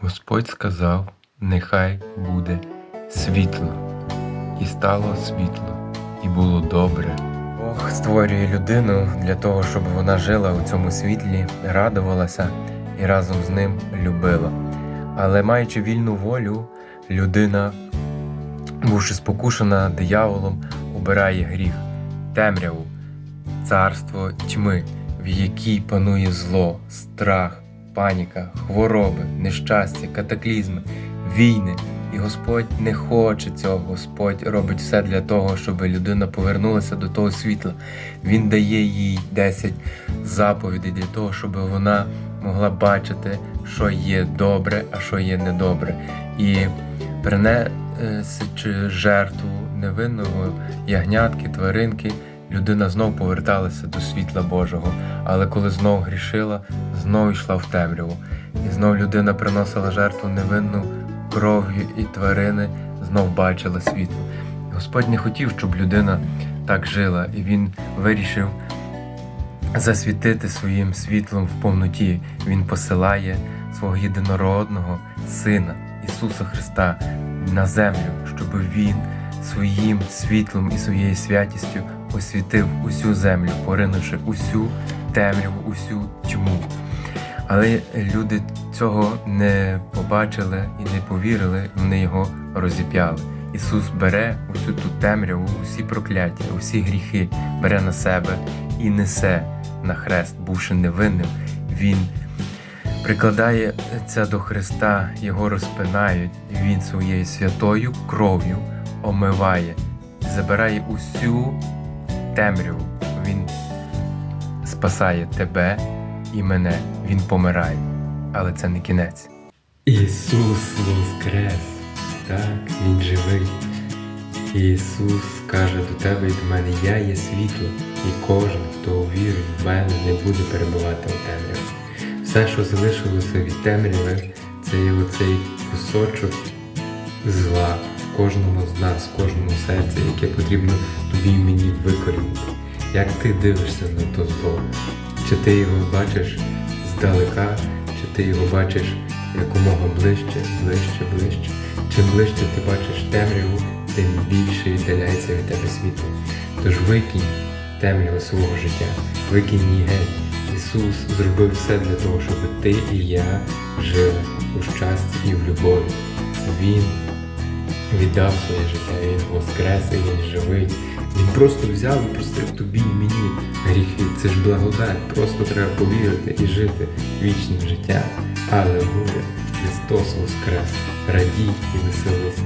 Господь сказав: Нехай буде світло, і стало світло, і було добре. Бог створює людину для того, щоб вона жила у цьому світлі, радувалася і разом з ним любила. Але маючи вільну волю, людина, бувши спокушена дияволом, обирає гріх, темряву, царство тьми, в якій панує зло, страх, паніка, хвороби, нещастя, катаклізми, війни. І Господь не хоче цього. Господь робить все для того, щоб людина повернулася до того світла. Він дає їй 10 заповідей для того, щоб вона могла бачити, що є добре, а що є недобре. І принесучи жертву невинного ягнятки, тваринки, людина знов поверталася до світла Божого. Але коли знов грішила, знов йшла в темряву. І знов людина приносила жертву невинну кров'ю і тварини, знов бачила світло. Господь не хотів, щоб людина так жила, і він вирішив засвітити своїм світлом в повноті. Він посилає свого єдинородного Сина Ісуса Христа на землю, щоб Він своїм світлом і своєю святістю освітив усю землю, поринувши усю темряву, усю тьму. Але люди цього не побачили і не повірили, вони його розіп'яли. Ісус бере усю ту темряву, усі прокляття, усі гріхи, бере на себе і несе на хрест, бувши невинним. Він прикладає це до Христа, його розпинають, Він своєю святою кров'ю омиває, забирає усю темряву. Він спасає тебе і мене. Він помирає, але це не кінець. Ісус воскрес, так, Він живий. Ісус каже до тебе і до мене, я є світло, і кожен, хто увірить в мене, не буде перебувати у темряві. Все, що залишилося від темряви, це є оцей кусочок зла в кожному серці, яке потрібно тобі і мені викорінити. Як ти дивишся на то зло? Чи ти його бачиш здалека, чи ти його бачиш якомога ближче, ближче, ближче. Чим ближче ти бачиш темряву, тим більше віддаляється від тебе світло. Тож викинь темряву свого життя, викинь її геть. Ісус зробив все для того, щоб ти і я жили у щасті і в любові. Він віддав своє життя, Він воскрес, і Він живий. Він просто взяв і простив тобі і мені гріхи. Це ж благодать. Просто треба повірити і жити вічним життям. Аллилуйя! Христос воскрес! Радій і веселись!